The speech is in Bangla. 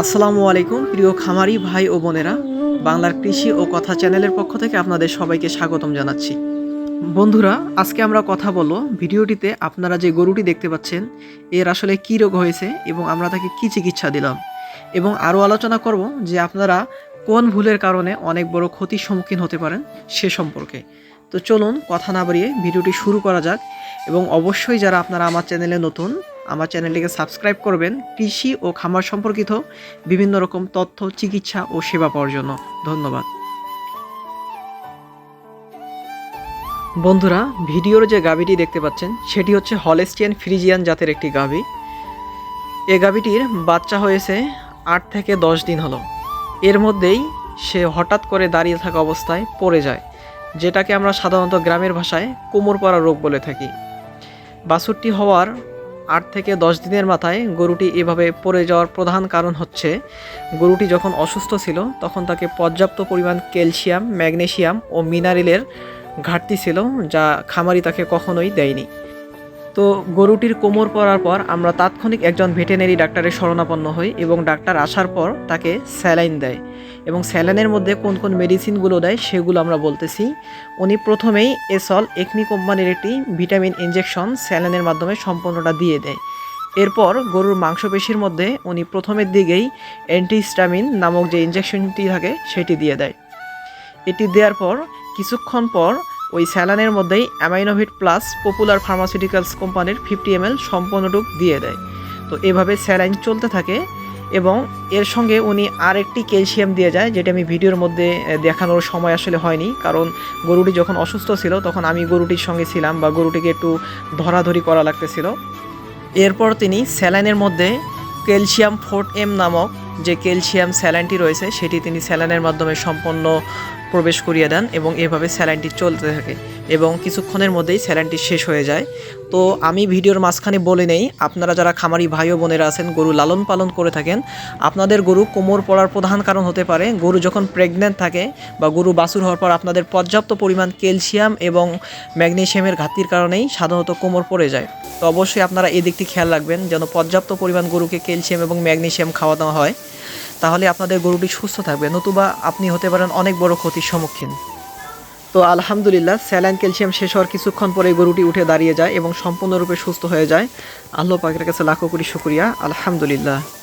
আসসালামু আলাইকুম, প্রিয় খামারি ভাই ও বোনেরা। বাংলার কৃষি ও কথা চ্যানেলের পক্ষ থেকে আপনাদের সবাইকে স্বাগতম জানাচ্ছি। বন্ধুরা, আজকে আমরা কথা বলব ভিডিওটিতে আপনারা যে গরুটি দেখতে পাচ্ছেন, এর আসলে কী রোগ হয়েছে এবং আমরা তাকে কী চিকিৎসা দিলাম। এবং আরও আলোচনা করব যে আপনারা কোন ভুলের কারণে অনেক বড় ক্ষতির সম্মুখীন হতে পারেন সে সম্পর্কে। তো চলুন কথা না বাড়িয়ে ভিডিওটি শুরু করা যাক এবং অবশ্যই যারা আপনারা আমার চ্যানেলে নতুন, আমার চ্যানেলটিকে সাবস্ক্রাইব করবেন কৃষি ও খামার সম্পর্কিত বিভিন্ন রকম তথ্য, চিকিৎসা ও সেবা পাওয়ার জন্য। ধন্যবাদ। বন্ধুরা, ভিডিওর যে গাভীটি দেখতে পাচ্ছেন, সেটি হচ্ছে হলেস্টিয়ান ফ্রিজিয়ান জাতের একটি গাভী। এ গাভীটির বাচ্চা হয়েছে আট থেকে দশ দিন হলো। এর মধ্যেই সে হঠাৎ করে দাঁড়িয়ে থাকা অবস্থায় পড়ে যায়, যেটাকে আমরা সাধারণত গ্রামের ভাষায় কোমর পড়া রোগ বলে থাকি। বাছুরটি হওয়ার আট থেকে দশ দিনের মাথায় গরুটি এভাবে পড়ে যাওয়ার প্রধান কারণ হচ্ছে, গরুটি যখন অসুস্থ ছিল, তখন তাকে পর্যাপ্ত পরিমাণ ক্যালসিয়াম, ম্যাগনেসিয়াম ও মিনারেলের ঘাটতি ছিল, যা খামারি তাকে কখনোই দেয়নি। তো গরুটির কোমর পড়ার পর আমরা তাৎক্ষণিক একজন ভেটেনারি ডাক্তারের শরণাপন্ন হই এবং ডাক্তার আসার পর তাকে স্যালাইন দেয় এবং স্যালাইনের মধ্যে কোন কোন মেডিসিনগুলো দেয় সেগুলো আমরা বলতেছি। উনি প্রথমেই এসল একনি কোম্পানির একটি ভিটামিন ইনজেকশন স্যালাইনের মাধ্যমে সম্পূর্ণটা দিয়ে দেয়। এরপর গরুর মাংসপেশির মধ্যে উনি প্রথমের দিকেই অ্যান্টিহিস্টামিন নামক যে ইনজেকশনটি থাকে সেটি দিয়ে দেয়। এটি দেওয়ার পর কিছুক্ষণ পর ওই স্যালানের মধ্যেই অ্যামাইনোভিট প্লাস পপুলার ফার্মাসিউটিক্যালস কোম্পানির ফিফটি এম এল সম্পূর্ণটুক দিয়ে দেয়। তো এভাবে স্যালাইন চলতে থাকে এবং এর সঙ্গে উনি আরেকটি ক্যালসিয়াম দিয়ে যায়, যেটা আমি ভিডিওর মধ্যে দেখানোর সময় আসলে হয়নি। কারণ গরুটি যখন অসুস্থ ছিল, তখন আমি গরুটির সঙ্গে ছিলাম বা গরুটিকে একটু ধরাধরি করা লাগতেছিল। এরপর তিনি স্যালাইনের মধ্যে ক্যালসিয়াম ফোর্ট এম নামক যে ক্যালসিয়াম স্যালাইনটি রয়েছে, সেটি তিনি স্যালাইনের মাধ্যমে সম্পন্ন প্রবেশ করিয়ে দেন এবং এভাবে স্যালাইনটি চলতে থাকে। এবং কিছুক্ষণের মধ্যেই স্যালাইনটি শেষ হয়ে যায়। তো আমি ভিডিওর মাঝখানে বলে নেই, আপনারা যারা খামারি ভাই ও বোনেরা আছেন, গরু লালন পালন করে থাকেন, আপনাদের গরু কোমর পড়ার প্রধান কারণ হতে পারে গরু যখন প্রেগনেন্ট থাকে বা গরু বাছুর হওয়ার পর আপনাদের পর্যাপ্ত পরিমাণ ক্যালসিয়াম এবং ম্যাগনেশিয়ামের ঘাটতির কারণেই সাধারণত কোমর পড়ে যায়। তো অবশ্যই আপনারা এই দিকটি খেয়াল রাখবেন, যেন পর্যাপ্ত পরিমাণ গরুকে ক্যালসিয়াম এবং ম্যাগনেসিয়াম খাওয়া দাওয়া হয়। তাহলে আপনাদের গরুটি সুস্থ থাকবে, নতুবা আপনি হতে পারেন অনেক বড় ক্ষতির সম্মুখীন। তো আলহামদুলিল্লাহ, স্যালাইন ক্যালসিয়াম শেষ হওয়ার কিছুক্ষণ পরে গরুটি উঠে দাঁড়িয়ে যায় এবং সম্পূর্ণরূপে সুস্থ হয়ে যায়। আল্লাহ পাকের কাছে লাখো কোটি শুক্রিয়া। আলহামদুলিল্লাহ।